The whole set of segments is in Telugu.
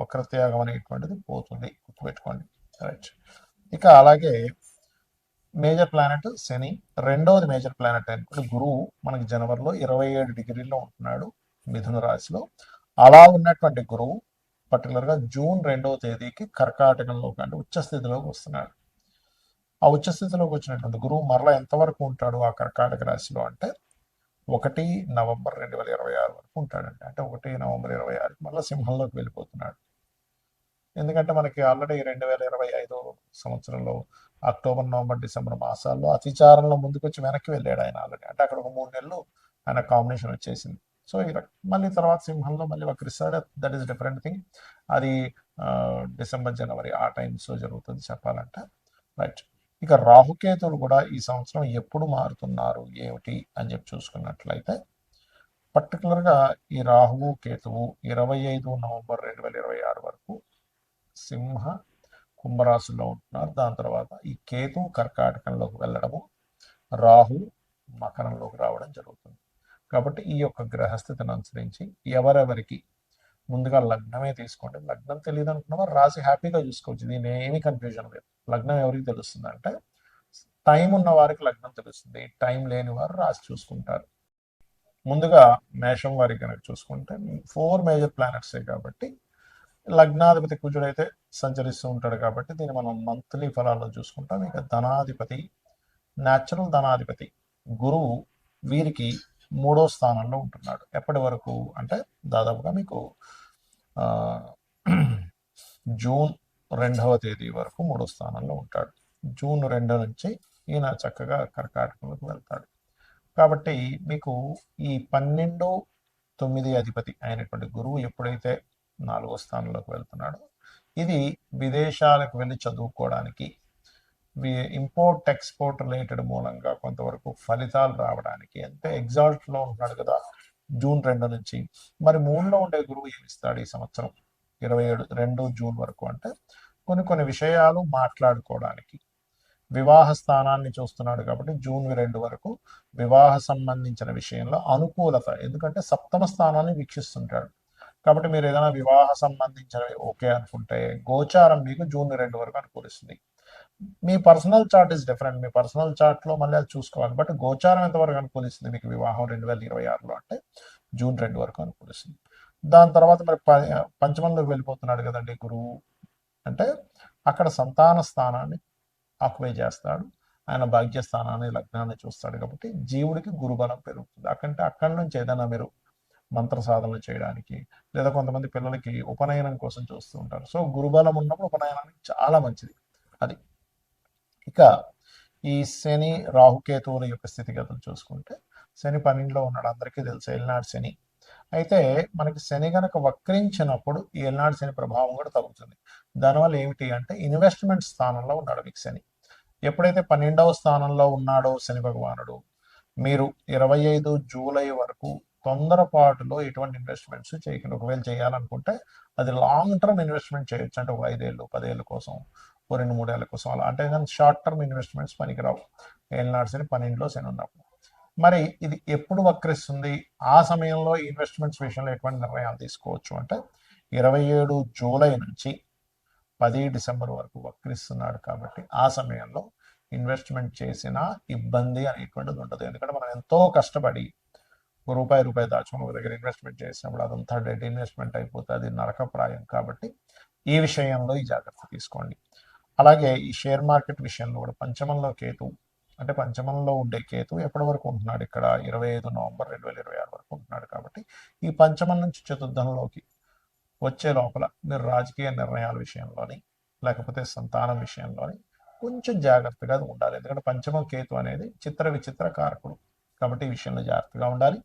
వక్రత్యాగం అనేటువంటిది పోతుంది గుర్తుపెట్టుకోండి. రైట్ ఇక అలాగే మేజర్ ప్లానెట్ శని రెండవది మేజర్ ప్లానెట్ అనుకోండి గురువు మనకి జనవరిలో ఇరవై ఏడు డిగ్రీలో ఉంటున్నాడు మిథున రాశిలో. అలా ఉన్నటువంటి గురువు పర్టికులర్గా జూన్ రెండవ తేదీకి కర్కాటకంలోకి అంటే ఉచ్చస్థితిలోకి వస్తున్నాడు. ఆ ఉచ్చస్థితిలోకి వచ్చినటువంటి గురువు మరలా ఎంతవరకు ఉంటాడు ఆ కర్కాటక రాశిలో అంటే ఒకటి నవంబర్ రెండు వేల ఇరవై ఆరు వరకు ఉంటాడండి. అంటే ఒకటి నవంబర్ ఇరవై ఆరుకి మళ్ళీ సింహంలోకి వెళ్ళిపోతున్నాడు. ఎందుకంటే మనకి ఆల్రెడీ రెండు వేల ఇరవై ఐదు సంవత్సరంలో అక్టోబర్ నవంబర్ డిసెంబర్ మాసాల్లో అతిచారంలో ముందుకొచ్చి వెనక్కి వెళ్ళాడు ఆయన ఆల్రెడీ అంటే అక్కడ ఒక మూడు నెలలు ఆయన కాంబినేషన్ వచ్చేసింది. సో ఈ మళ్ళీ తర్వాత సింహంలో మళ్ళీ వక్రిస్తాడు దట్ ఈస్ డిఫరెంట్ థింగ్ అది డిసెంబర్ జనవరి ఆ టైమ్స్లో జరుగుతుంది చెప్పాలంటే. రైట్ ఇక రాహుకేతులు కూడా ఈ సంవత్సరం ఎప్పుడు మారుతున్నారు ఏమిటి అని చెప్పి చూసుకున్నట్లయితే పర్టికులర్గా ఈ రాహువు కేతువు ఇరవై ఐదు నవంబర్ రెండు వేల ఇరవై ఆరు వరకు సింహ కుంభరాశుల్లో ఉంటున్నారు. దాని తర్వాత ఈ కేతు కర్కాటకంలోకి వెళ్ళడము రాహు మకరంలోకి రావడం జరుగుతుంది. కాబట్టి ఈ యొక్క గ్రహస్థితిని అనుసరించి ఎవరెవరికి ముందుగా లగ్నమే తీసుకోండి. లగ్నం తెలియదు అనుకున్నవారు రాసి హ్యాపీగా చూసుకోవచ్చు. దీని ఏమీ కన్ఫ్యూజన్ లేదు. లగ్నం ఎవరికి తెలుస్తుంది అంటే టైం ఉన్న వారికి లగ్నం తెలుస్తుంది. టైం లేని వారు రాసి చూసుకుంటారు. ముందుగా మేషం వారికి కనుక చూసుకుంటే ఫోర్ మేజర్ ప్లానెట్సే కాబట్టి లగ్నాధిపతి కుజుడైతే సంచరిస్తూ ఉంటాడు కాబట్టి దీన్ని మనం మంత్లీ ఫలాల్లో చూసుకుంటాం. ఇక ధనాధిపతి న్యాచురల్ ధనాధిపతి గురువు వీరికి మూడో స్థానంలో ఉంటున్నాడు. ఎప్పటి వరకు అంటే దాదాపుగా మీకు జూన్ రెండవ తేదీ వరకు మూడో స్థానంలో ఉంటాడు. జూన్ రెండో నుంచి ఈయన చక్కగా కర్కాటకంలోకి వెళ్తాడు. కాబట్టి మీకు ఈ పన్నెండు తొమ్మిది అధిపతి అయినటువంటి గురువు ఎప్పుడైతే నాలుగో స్థానంలోకి వెళ్తున్నాడు. ఇది విదేశాలకు వెళ్ళి చదువుకోవడానికి ఇంపోర్ట్ ఎక్స్పోర్ట్ రిలేటెడ్ మూలంగా కొంతవరకు ఫలితాలు రావడానికి అంటే ఎగ్జాల్ట్లో ఉంటున్నాడు ఉన్నాడు కదా జూన్ రెండు నుంచి. మరి మూడులో ఉండే గురువు ఏమిస్తాడు ఈ సంవత్సరం? ఇరవై ఏడు రెండు జూన్ వరకు అంటే కొన్ని కొన్ని విషయాలు మాట్లాడుకోవడానికి. వివాహ స్థానాన్ని చూస్తున్నాడు కాబట్టి జూన్ రెండు వరకు వివాహ సంబంధించిన విషయంలో అనుకూలత ఎందుకంటే సప్తమ స్థానాన్ని వీక్షిస్తుంటాడు. కాబట్టి మీరు ఏదైనా వివాహ సంబంధించినవి ఓకే అనుకుంటే గోచారం మీకు జూన్ రెండు వరకు అనుకూలిస్తుంది మీ పర్సనల్ చార్ట్ ఇస్ డిఫరెంట్. మీ పర్సనల్ చార్ట్లో మళ్ళీ అది చూసుకోవాలి. బట్ గోచారం ఎంతవరకు అనుకూలిస్తుంది మీకు వివాహం రెండు వేల ఇరవై ఆరులో అంటే జూన్ రెండు వరకు అనుకూలిస్తుంది దాని తర్వాత మరి ప- పంచమంలోకి వెళ్ళిపోతున్నాడు కదండి గురువు. అంటే అక్కడ సంతాన స్థానాన్ని ఆక్యుపై చేస్తాడు. ఆయన భాగ్యస్థానాన్ని లగ్నాన్ని చూస్తాడు కాబట్టి జీవుడికి గురుబలం పెరుగుతుంది. అక్కడ అక్కడి నుంచి ఏదైనా మీరు మంత్ర సాధనలు చేయడానికి లేదా కొంతమంది పిల్లలకి ఉపనయనం కోసం చూస్తూ ఉంటారు. సో గురుబలం ఉన్నప్పుడు ఉపనయనానికి చాలా మంచిది. అది. ఇక ఈ శని రాహుకేతువుల యొక్క స్థితిగతులు చూసుకుంటే శని పన్నెండులో ఉన్నాడు. అందరికీ తెలుసు ఏలినాడు శని. అయితే మనకి శని గనక వక్రించినప్పుడు ఈ ఏలినాడు శని ప్రభావం కూడా తగ్గుతుంది. దానివల్ల ఏమిటి అంటే ఇన్వెస్ట్మెంట్ స్థానంలో ఉన్నాడు మీకు శని. ఎప్పుడైతే పన్నెండవ స్థానంలో ఉన్నాడో శని భగవానుడు మీరు ఇరవై ఐదు జూలై వరకు తొందరపాటులో ఎటువంటి ఇన్వెస్ట్మెంట్స్ చేయకుండా. ఒకవేళ చేయాలనుకుంటే అది లాంగ్ టర్మ్ ఇన్వెస్ట్మెంట్ చేయొచ్చు. అంటే ఒక ఐదేళ్ళు పదేళ్ళ కోసం ఓ రెండు మూడేళ్ళ కోసం అలా. అంటే కానీ షార్ట్ టర్మ్ ఇన్వెస్ట్మెంట్స్ పనికిరావు. ఏళ్ళనాడు సరే పన్నెండులో శని ఉన్నప్పుడు. మరి ఇది ఎప్పుడు వక్రిస్తుంది? ఆ సమయంలో ఇన్వెస్ట్మెంట్స్ విషయంలో ఎటువంటి నిర్ణయాలు తీసుకోవచ్చు అంటే ఇరవై ఏడు జూలై నుంచి పది డిసెంబర్ వరకు వక్రిస్తున్నాడు కాబట్టి ఆ సమయంలో ఇన్వెస్ట్మెంట్ చేసిన ఇబ్బంది అనేటువంటిది ఉండదు. ఎందుకంటే మనం ఎంతో కష్టపడి రూపాయి రూపాయి దాచుకుని ఒక దగ్గర ఇన్వెస్ట్మెంట్ చేసినప్పుడు అదంతా డెడ్ ఇన్వెస్ట్మెంట్ అయిపోతే అది నరకప్రాయం కాబట్టి ఈ విషయంలో ఈ జాగ్రత్త తీసుకోండి. అలాగే ఈ షేర్ మార్కెట్ విషయంలో కూడా పంచమంలో కేతు అంటే పంచమంలో ఉండే కేతు ఎప్పటి వరకు ఉంటున్నాడు? ఇక్కడ ఇరవై ఐదు నవంబర్ రెండు వేల ఇరవై ఆరు వరకు ఉంటున్నాడు కాబట్టి ఈ పంచమం నుంచి చతుర్థంలోకి వచ్చే లోపల మీరు రాజకీయ నిర్ణయాల విషయంలోని లేకపోతే సంతానం విషయంలోని కొంచెం జాగ్రత్తగా ఉండాలి. ఎందుకంటే పంచమ కేతు అనేది చిత్ర విచిత్ర కారకుడు కాబట్టి ఈ విషయంలో జాగ్రత్తగా ఉండాలి.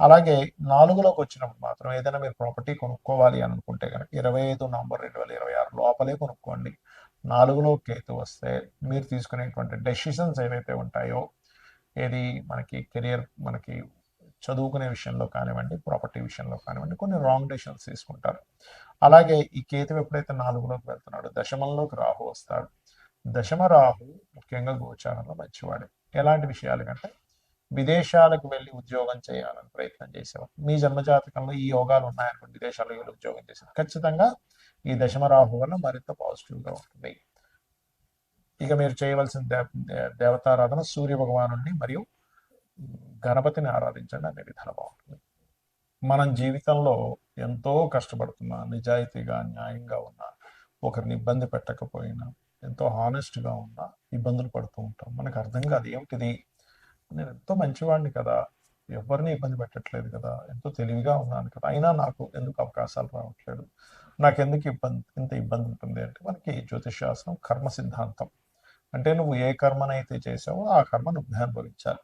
అలాగే నాలుగులోకి వచ్చినప్పుడు మాత్రం ఏదైనా మీరు ప్రాపర్టీ కొనుక్కోవాలి అని అనుకుంటే కనుక ఇరవై ఐదు నవంబర్ రెండు వేల ఇరవై ఆరు లోపలే కొనుక్కోండి. నాలుగులో కేతు వస్తే మీరు తీసుకునేటువంటి డెసిషన్స్ ఏవైతే ఉంటాయో ఏది మనకి కెరియర్ మనకి చదువుకునే విషయంలో కానివ్వండి ప్రాపర్టీ విషయంలో కానివ్వండి కొన్ని రాంగ్ డెసిషన్స్ తీసుకుంటారు. అలాగే ఈ కేతు ఎప్పుడైతే నాలుగులోకి వెళ్తున్నాడో దశమంలోకి రాహు వస్తాడు. దశమ రాహు ముఖ్యంగా గోచారంలో మంచివాడు. ఎలాంటి విషయాలు కంటే విదేశాలకు వెళ్ళి ఉద్యోగం చేయాలని ప్రయత్నం చేసేవారు. మీ జన్మజాతకంలో ఈ యోగాలు ఉన్నాయనుకోండి విదేశాలకు వెళ్ళి ఉద్యోగం చేశారు ఖచ్చితంగా ఈ దశమరాహు వల్ల మరింత పాజిటివ్గా ఉంటుంది. ఇక మీరు చేయవలసిన దేవ దేవతారాధన సూర్య భగవాను మరియు గణపతిని ఆరాధించండి అనే విధంగా బాగుంటుంది. మనం జీవితంలో ఎంతో కష్టపడుతున్నా నిజాయితీగా న్యాయంగా ఉన్నా ఒకరిని ఇబ్బంది పెట్టకపోయినా ఎంతో హానెస్ట్గా ఉన్నా ఇబ్బందులు పడుతూ ఉంటాం. మనకు అర్థం కాదు ఏమిటిది? నేను ఎంతో మంచివాడిని కదా. ఎవరిని ఇబ్బంది పెట్టట్లేదు కదా. ఎంతో తెలివిగా ఉన్నాను కదా. అయినా నాకు ఎందుకు అవకాశాలు రావట్లేదు? నాకు ఎందుకు ఇబ్బంది? ఇంత ఇబ్బంది ఉంటుంది అంటే మనకి జ్యోతిషాస్త్రం కర్మ సిద్ధాంతం. అంటే నువ్వు ఏ కర్మనైతే చేసావో ఆ కర్మ నువ్వే అనుభవించాలి.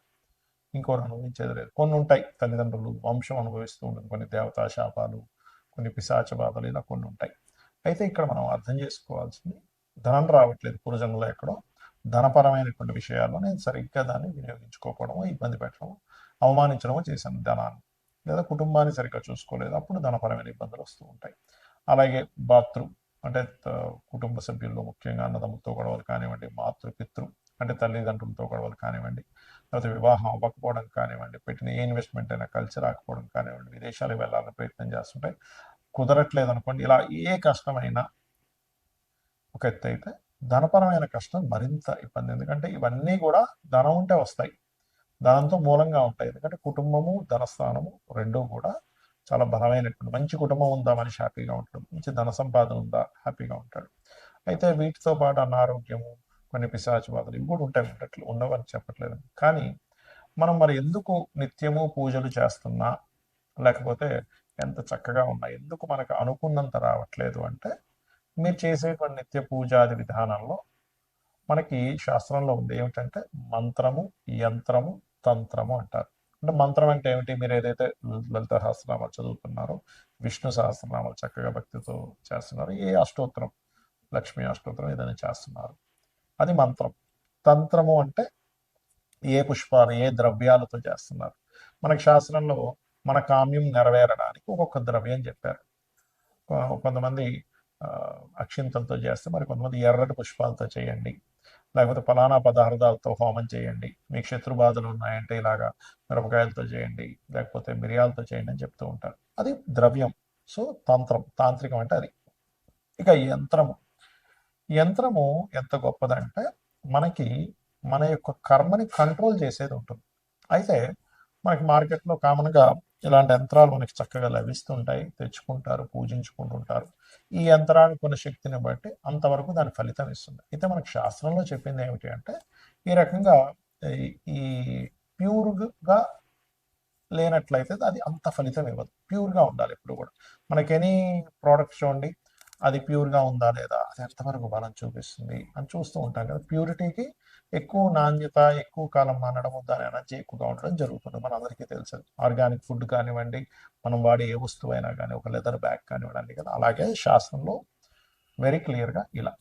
ఇంకోరు అనుభవించేది లేదు కొన్ని ఉంటాయి తల్లిదండ్రులు వంశం అనుభవిస్తూ ఉంటుంది. కొన్ని దేవతా శాపాలు కొన్ని పిశాచ బాధలు ఇలా కొన్ని ఉంటాయి. అయితే ఇక్కడ మనం అర్థం చేసుకోవాల్సింది ధనం రావట్లేదు. పూర్వజన్మలో ఎక్కడో ధనపరమైనటువంటి విషయాల్లో నేను సరిగ్గా దాన్ని వినియోగించుకోకపోవడము ఇబ్బంది పెట్టడము అవమానించడము చేశాను. ధనాన్ని లేదా కుటుంబాన్ని సరిగ్గా చూసుకోలేదు. అప్పుడు ధనపరమైన ఇబ్బందులు వస్తూ ఉంటాయి. అలాగే బాతృ అంటే కుటుంబ సభ్యుల్లో ముఖ్యంగా అన్నదమ్ములతో గొడవలు కానివ్వండి మాతృ పితృ అంటే తల్లిదండ్రులతో గొడవలు కానివ్వండి లేకపోతే వివాహం అవ్వకపోవడం కానివ్వండి పెట్టిన ఏ ఇన్వెస్ట్మెంట్ అయినా కలిసి రాకపోవడం కానివ్వండి విదేశాలకు వెళ్ళాలని ప్రయత్నం చేస్తుంటే కుదరట్లేదు అనుకోండి ఇలా ఏ కష్టమైనా ఒక ఎత్తు అయితే ధనపరమైన కష్టం మరింత ఇబ్బంది. ఎందుకంటే ఇవన్నీ కూడా ధనం ఉంటే వస్తాయి. ధనంతో మూలంగా ఉంటాయి. ఎందుకంటే కుటుంబము ధనస్థానము రెండూ కూడా చాలా బలమైనటువంటి మంచి కుటుంబం ఉందా మనిషి హ్యాపీగా ఉంటాడు. మంచి ధన సంపాదన ఉందా హ్యాపీగా ఉంటాడు. అయితే వీటితో పాటు అనారోగ్యము కొన్ని పిశాచి బాధలు ఇవి కూడా ఉంటాయి ఉండట్లు ఉండవని చెప్పట్లేదు. కానీ మనం మరి ఎందుకు నిత్యము పూజలు చేస్తున్నా లేకపోతే ఎంత చక్కగా ఉన్నా ఎందుకు మనకు అనుకున్నంత రావట్లేదు అంటే మీరు చేసేటువంటి నిత్య పూజాది విధానంలో మనకి శాస్త్రంలో ఉంది. ఏమిటంటే మంత్రము యంత్రము తంత్రము అంటారు. అంటే మంత్రం అంటే ఏమిటి? మీరు ఏదైతే లలిత సహస్రనామాలు చదువుతున్నారో విష్ణు సహస్రనామాలు చక్కగా భక్తితో చేస్తున్నారు ఏ అష్టోత్తరం లక్ష్మీ అష్టోత్తరం ఏదైనా చేస్తున్నారు. అది మంత్రం. తంత్రము అంటే ఏ పుష్పాలు ఏ ద్రవ్యాలతో చేస్తున్నారు. మనకి శాస్త్రంలో మన కామ్యం నెరవేరడానికి ఒక్కొక్క ద్రవ్యం చెప్పారు. కొంతమంది అక్షింతలతో చేస్తే మరి కొంతమంది ఎర్రటి పుష్పాలతో చేయండి. లేకపోతే ఫలానా పదార్థాలతో హోమం చేయండి. మీకు శత్రు బాధలు ఉన్నాయంటే ఇలాగా మిరపకాయలతో చేయండి. లేకపోతే మిరియాలతో చేయండి అని చెప్తూ ఉంటారు. అది ద్రవ్యం. సో తంత్రం. తాంత్రికం అంటే అది. ఇక యంత్రము. యంత్రము ఎంత గొప్పదంటే మనకి మన యొక్క కర్మని కంట్రోల్ చేసేది ఉంటుంది. అయితే మనకి మార్కెట్లో కామన్గా ఇలాంటి యంత్రాలు మనకి చక్కగా లభిస్తుంటాయి తెచ్చుకుంటారు పూజించుకుంటుంటారు. ఈ యంత్రానికి కొన్ని శక్తిని బట్టి అంతవరకు దాని ఫలితం ఇస్తుంది. అయితే మనకు శాస్త్రంలో చెప్పింది ఏమిటి అంటే ఈ రకంగా ఈ ప్యూర్గా లేనట్లయితే అది అంత ఫలితం ఇవ్వదు. ప్యూర్గా ఉండాలి ఎప్పుడు కూడా. మనకి ఎనీ ప్రోడక్ట్స్ చూడండి అది ప్యూర్గా ఉందా లేదా అది ఎంతవరకు బలం చూపిస్తుంది అని చూస్తూ ఉంటాం కదా. ప్యూరిటీకి ఎక్కువ నాణ్యత ఎక్కువ కాలం మనడం దాని ఎనర్జీ ఎక్కువగా ఉండడం జరుగుతుంది. మన అందరికీ తెలుసు. ఆర్గానిక్ ఫుడ్ కానివ్వండి మనం వాడే ఏ వస్తువు అయినా కానీ ఒక లెదర్ బ్యాగ్ కానివ్వండి కదా అలాగే శాస్త్రంలో వెరీ క్లియర్గా ఇలా.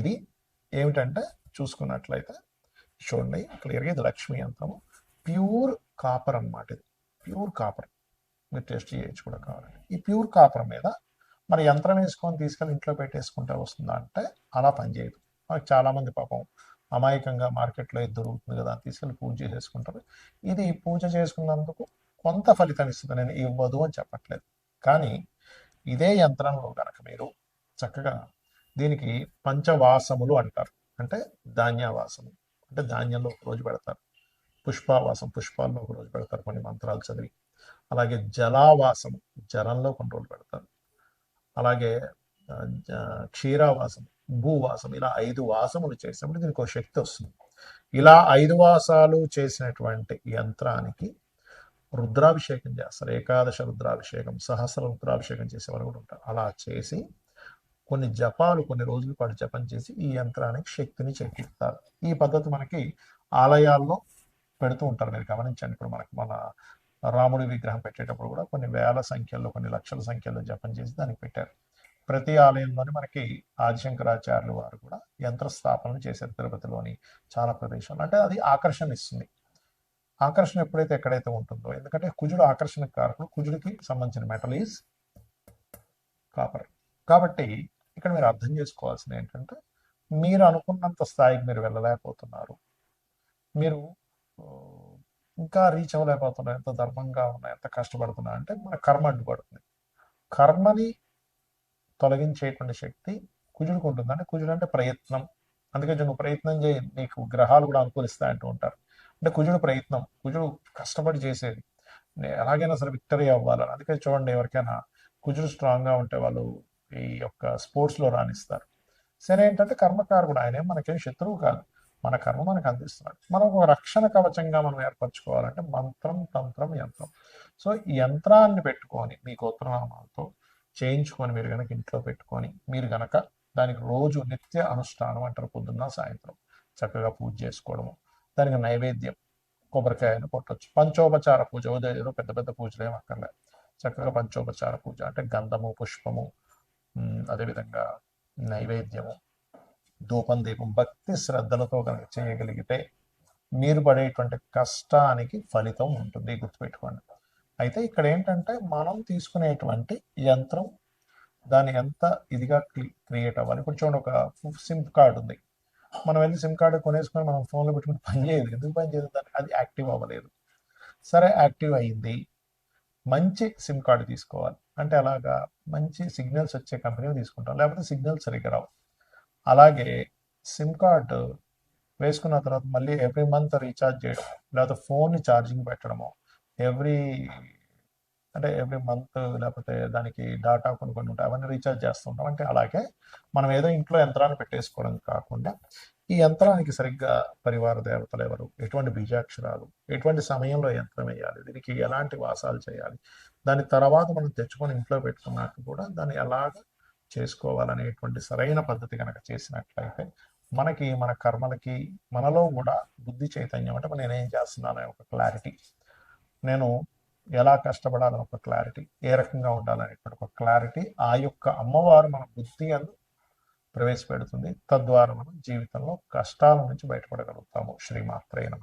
ఇది ఏమిటంటే చూసుకున్నట్లయితే చూడండి క్లియర్గా ఇది లక్ష్మీ యంత్రము ప్యూర్ కాపర్ అనమాట ఇది. Pure copper. మీరు టెస్ట్ చేయొచ్చు కూడా కావాలండి. ఈ ప్యూర్ కాపర్ మీద మన యంత్రం వేసుకొని తీసుకెళ్ళి ఇంట్లో పెట్టేసుకుంటే వస్తుందా అంటే అలా పనిచేయదు. మనకు చాలామంది పాపం అమాయకంగా మార్కెట్లో ఇది దొరుకుతుంది కదా అని తీసుకెళ్ళి పూజ చేసేసుకుంటారు. ఇది పూజ చేసుకున్నందుకు కొంత ఫలితం ఇస్తుంది. నేను ఇవ్వదు అని చెప్పట్లేదు. కానీ ఇదే యంత్రంలో కనుక మీరు చక్కగా దీనికి పంచవాసములు అంటారు. అంటే ధాన్యవాసము. అంటే ధాన్యంలో ఒక రోజు పెడతారు. పుష్పవాసం పుష్పాల్లో ఒక రోజు పెడతారు కొన్ని మంత్రాలు చదివి. అలాగే జలావాసము జలంలో కొన్ని రోజులు పెడతారు. అలాగే క్షీరావాసము జ- క్షీరావాసం భూవాసం ఇలా ఐదు వాసములు చేసినప్పుడు దీనికి ఒక శక్తి వస్తుంది. ఇలా ఐదు వాసాలు చేసినటువంటి యంత్రానికి రుద్రాభిషేకం చేస్తారు. ఏకాదశ రుద్రాభిషేకం సహస్ర రుద్రాభిషేకం చేసేవారు కూడా ఉంటారు. అలా చేసి కొన్ని జపాలు కొన్ని రోజుల పాటు జపం చేసి ఈ యంత్రానికి శక్తిని చెక్కిస్తారు ఈ పద్ధతి మనకి ఆలయాల్లో పెడుతూ ఉంటారు. మీరు గమనించండి ఇప్పుడు మనకు మన రాముడి విగ్రహం పెట్టేటప్పుడు కూడా కొన్ని వేల సంఖ్యలో కొన్ని లక్షల సంఖ్యలో జపం చేసి దానికి పెట్టారు. ప్రతి ఆలయంలోని మనకి ఆదిశంకరాచార్యులు వారు కూడా యంత్రస్థాపనలు చేశారు తిరుపతిలోని చాలా ప్రదేశాలు అంటే అది ఆకర్షణ ఇస్తుంది ఆకర్షణ ఎప్పుడైతే ఎక్కడైతే ఉంటుందో ఎందుకంటే కుజుడు ఆకర్షణ కారకుడు కుజుడికి సంబంధించిన మెటల్ ఈజ్ కాపర్. కాబట్టి ఇక్కడ మీరు అర్థం చేసుకోవాల్సింది ఏంటంటే మీరు అనుకున్నంత స్థాయికి మీరు వెళ్ళలేకపోతున్నారు. మీరు ఇంకా రీచ్ అవ్వలేకపోతున్నారు. ఎంత ధర్మంగా ఉన్నా ఎంత కష్టపడుతున్నా అంటే మన కర్మ అడ్డుపడుతుంది. కర్మని తొలగించేటువంటి శక్తి కుజుడికి ఉంటుంది. అంటే కుజుడు అంటే ప్రయత్నం. అందుకే నువ్వు ప్రయత్నం చేయి నీకు గ్రహాలు కూడా అనుకూలిస్తాయి అంటూ ఉంటారు. అంటే కుజుడు ప్రయత్నం కుజుడు కష్టపడి చేసేది. ఎలాగైనా సరే విక్టరీ అవ్వాలని. అందుకే చూడండి ఎవరికైనా కుజుడు స్ట్రాంగ్గా ఉంటే వాళ్ళు ఈ యొక్క స్పోర్ట్స్లో రాణిస్తారు. సరే ఏంటంటే కర్మకారుడు ఆయన మనకేం శత్రువు కాదు. మన కర్మ మనకు అందిస్తున్నాడు. మనం ఒక రక్షణ కవచంగా మనం ఏర్పరచుకోవాలంటే మంత్రం తంత్రం యంత్రం. సో ఈ యంత్రాన్ని పెట్టుకొని మీ గోత్రనామాలతో చేయించుకొని మీరు కనుక ఇంట్లో పెట్టుకొని మీరు కనుక దానికి రోజు నిత్య అనుష్ఠానం అంటారు పొద్దున్న సాయంత్రం. చక్కగా పూజ చేసుకోవడము. దానికి నైవేద్యం. కొబ్బరికాయను కొట్టచ్చు. పంచోపచార పూజ. ఉదయం పెద్ద పెద్ద పూజలు ఏమి అక్కర్లేదు. చక్కగా పంచోపచార పూజ అంటే గంధము పుష్పము అదేవిధంగా నైవేద్యము ధూపం దీపం భక్తి శ్రద్ధలతో కనుక చేయగలిగితే మీరు పడేటువంటి కష్టానికి ఫలితం ఉంటుంది. గుర్తుపెట్టుకోండి. అయితే ఇక్కడ ఏంటంటే మనం తీసుకునేటువంటి యంత్రం దాన్ని ఎంత ఇదిగా క్రియేట్ అవ్వాలి. ఇప్పుడు చూడండి ఒక సిమ్ కార్డ్ ఉంది. మనం వెళ్ళి సిమ్ కార్డు కొనేసుకొని మనం ఫోన్లో పెట్టుకుని పని చేయదు ఎందుకు పని చేయదు దానికి అది యాక్టివ్ అవ్వలేదు. సరే యాక్టివ్ అయ్యింది మంచి సిమ్ కార్డు తీసుకోవాలి. అంటే అలాగా మంచి సిగ్నల్స్ వచ్చే కంపెనీ తీసుకుంటాం. లేకపోతే సిగ్నల్స్ సరిగ్గా రావు. అలాగే సిమ్ కార్డు వేసుకున్న తర్వాత మళ్ళీ ఎవ్రీ మంత్ రీఛార్జ్ చేయడం లేకపోతే ఫోన్ని ఛార్జింగ్ పెట్టడము ఎవ్రీ అంటే ఎవ్రీ మంత్ లేకపోతే దానికి డాటా కొన్ని కొన్ని ఉంటాయి అవన్నీ రీఛార్జ్ చేస్తుంటాం. అంటే అలాగే మనం ఏదో ఇంట్లో యంత్రాన్ని పెట్టేసుకోవడం కాకుండా ఈ యంత్రానికి సరిగ్గా పరివార దేవతలు ఎవరు? ఎటువంటి బీజాక్షరాలు? ఎటువంటి సమయంలో యంత్రం వేయాలి? దీనికి ఎలాంటి వాసాలు చేయాలి? దాని తర్వాత మనం తెచ్చుకొని ఇంట్లో పెట్టుకున్నాక కూడా దాన్ని ఎలాగ చేసుకోవాలనేటువంటి సరైన పద్ధతి కనుక చేసినట్లయితే మనకి మన కర్మలకి మనలో కూడా బుద్ధి చైతన్యం అంటే నేను ఏం చేస్తున్నాను అనే ఒక క్లారిటీ నేను ఎలా కష్టపడాలని ఒక క్లారిటీ ఏ రకంగా ఉండాలనేటువంటి ఒక క్లారిటీ ఆ యొక్క అమ్మవారు మన బుద్ధి అందు ప్రవేశపెడుతుంది. తద్వారా మనం జీవితంలో కష్టాల నుంచి బయటపడగలుగుతాము. శ్రీమాత్రే నమ.